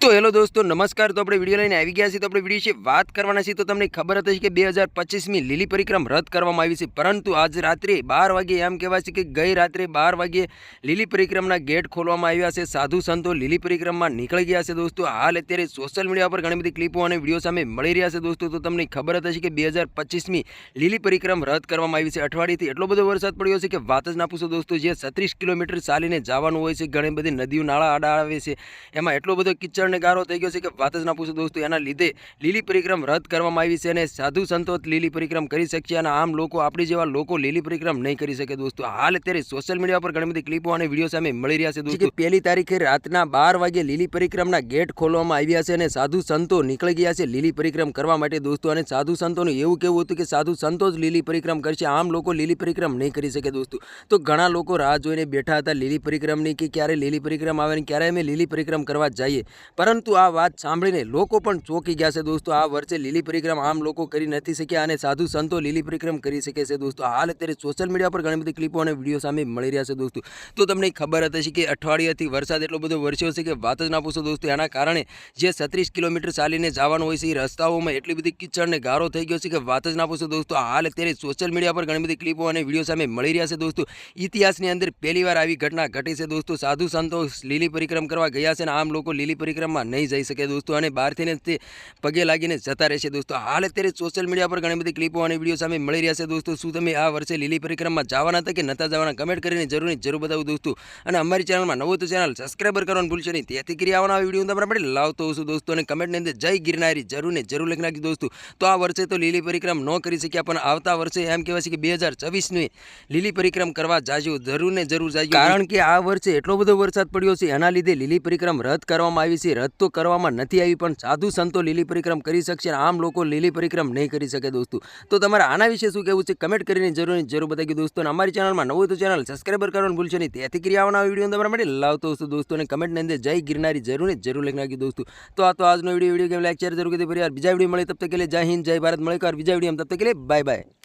તો હેલો દોસ્તો, નમસ્કાર. તો આપણે વીડિયો લઈને આવી ગયા છીએ. તો આપણે વીડિયો વિશે વાત કરવાના છીએ. તો તમને ખબર હતી કે બે હજાર પચીસમી લીલી પરિક્રમ રદ કરવામાં આવી છે. પરંતુ આજ રાત્રે બાર વાગે એમ કહેવાય છે કે ગઈ રાત્રે બાર વાગે લીલી પરિક્રમના ગેટ ખોલવામાં આવ્યા છે. સાધુ સંતો લીલી પરિક્રમમાં નીકળી ગયા છે દોસ્તો. હાલ અત્યારે સોશિયલ મીડિયા પર ઘણી બધી ક્લિપો અને વીડિયો સામે મળી રહ્યા છે દોસ્તો. તો તમને ખબર હતી કે બે હજાર પચીસમી લીલી પરિક્રમ રદ કરવામાં આવી છે. અઠવાડિયેથી એટલો બધો વરસાદ પડ્યો છે કે વાત જ ના પૂછો દોસ્તો. જે છત્રીસ કિલોમીટર ચાલીને જવાનું હોય છે. ઘણી બધી નદીઓ નાળા આડા આવે છે. એમાં એટલો બધો કિચડ ને ગારો થઈ ગયો છે કે વાત જ ના પૂછો દોસ્તો, એના લીધે લીલી પરિક્રમ રદ કરવામાં આવી છે અને સાધુ સંતો લીલી પરિક્રમ કરી શકશે અને આમ લોકો આપણી જેવા લોકો લીલી પરિક્રમ નહીં કરી શકે દોસ્તો. હાલ અત્યારે સોશિયલ મીડિયા પર ઘણી બધી ક્લિપો અને વીડિયો સામે મળી રહ્યા છે દોસ્તો. પહેલી તારીખે રાતના બાર વાગે લીલી પરિક્રમના ગેટ ખોલવામાં આવ્યા છે અને સાધુ સંતો નીકળી ગયા છે લીલી પરિક્રમ કરવા માટે દોસ્તો અને સાધુ સંતોનું એવું કેવું હતું કે સાધુ સંતો જ લીલી પરિક્રમ કરશે, આમ લોકો લીલી પરિક્રમ નહીં કરી શકે દોસ્તો. તો ઘણા લોકો રાહ જોઈને બેઠા હતા લીલી પરિક્રમની કે ક્યારે લીલી પરિક્રમ આવે ને ક્યારે અમે લીલી પરિક્રમ કરવા જઈએ. પરંતુ આ વાત સાંભળીને લોકો પણ ચોંકી ગયા છે દોસ્તો. આ વર્ષે લીલી પરિક્રમ આમ લોકો કરી નથી શક્યા અને સાધુ સંતો લીલી પરિક્રમ કરી શકે છે દોસ્તો. હાલ અત્યારે સોશિયલ મીડિયા પર ઘણી બધી ક્લિપો અને વીડિયો સામે મળી રહ્યા છે દોસ્તો. તો તમને ખબર હતી કે અઠવાડિયાથી વરસાદ એટલો બધો વરસ્યો છે કે વાત જ ના પૂછો દોસ્તો. એના કારણે જે છત્રીસ કિલોમીટર ચાલીને જવાનું હોય છે એ રસ્તાઓમાં એટલી બધી કિચડ ને ગારો થઈ ગયો છે કે વાત જ ના પૂછો દોસ્તો. હાલ અત્યારે સોશિયલ મીડિયા પર ઘણી બધી ક્લિપો અને વીડિયો સામે મળી રહ્યા છે દોસ્તો. ઇતિહાસની અંદર પહેલીવાર આવી ઘટના ઘટી છે દોસ્તો. સાધુ સંતો લીલી પરિક્રમ કરવા ગયા છે અને આમ લોકો લીલી પરિક્રમમાં નહીં જઈ શકે દોસ્તો અને બહારથી ને તે પગે લાગીને જતા રહેશે દોસ્તો. હાલ અત્યારે સોશિયલ મીડિયા પર ઘણી બધી ક્લિપો અને વીડિયો સામે મળી રહ્યા છે દોસ્તો. શું તમે આ વર્ષે લીલી પરિક્રમમાં જવાના હતા કે નતા જવાના? કમેન્ટ કરીને જરૂરની જરૂર બતાવું દોસ્તો. અને અમારી ચેનલમાં નવું તો ચેનલ સબસ્ક્રાઈબર કરવાનું ભૂલશો નહીં. તેથી કરી આવવાના વીડિયો તમારા માટે લાવતો છું દોસ્તો. અને કમેન્ટની અંદર જય ગિરનારી જરૂર ને જરૂર લખી નાખી દોસ્તો. તો આ વર્ષે તો લીલી પરિક્રમ ન કરી શક્યા, પણ આવતા વર્ષે એમ કહેવાય છે કે બે હજાર ચોવીસની લીલી પરિક્રમ કરવા જાજો. જરૂર ને જરૂર જાજો. કારણ કે આ વર્ષે એટલો બધો વરસાદ પડ્યો છે, એના લીધે લીલી પરિક્રમ રદ કરવામાં આવી છે. રદ તો કરવામાં નથી આવી, પણ સાધુ સંતો લીલી પરિક્રમ કરી શકશે આમ લોકો લીલી પરિક્રમ નહીં કરી શકે દોસ્તો. તો તમારે આના વિશે શું કહેવું છે? કમેન્ટ કરીને જરૂર જરૂર બતાવી દોસ્તો. અને અમારી ચેનલમાં નવું તો ચેનલ સબસ્ક્રાઈબર કરવાનું ભૂલશો નહીં. તેથી કરી વીડિયો તમારા માટે લાવતો હશો દોસ્તો. અને કમેન્ટની અંદર જય ગિરનારી જરૂર જરૂર લખી નાખ્યું દોસ્તો. તો આ તો આજનો વીડિયો વીડિયો કેમ લાઈક શેર જરૂર કરી ફરી બીજા વીડિયો મળે, તબ તક જય હિન્દ, જય ભારત. મળે બીજા વીડિયો તબ તક કે બાય બાય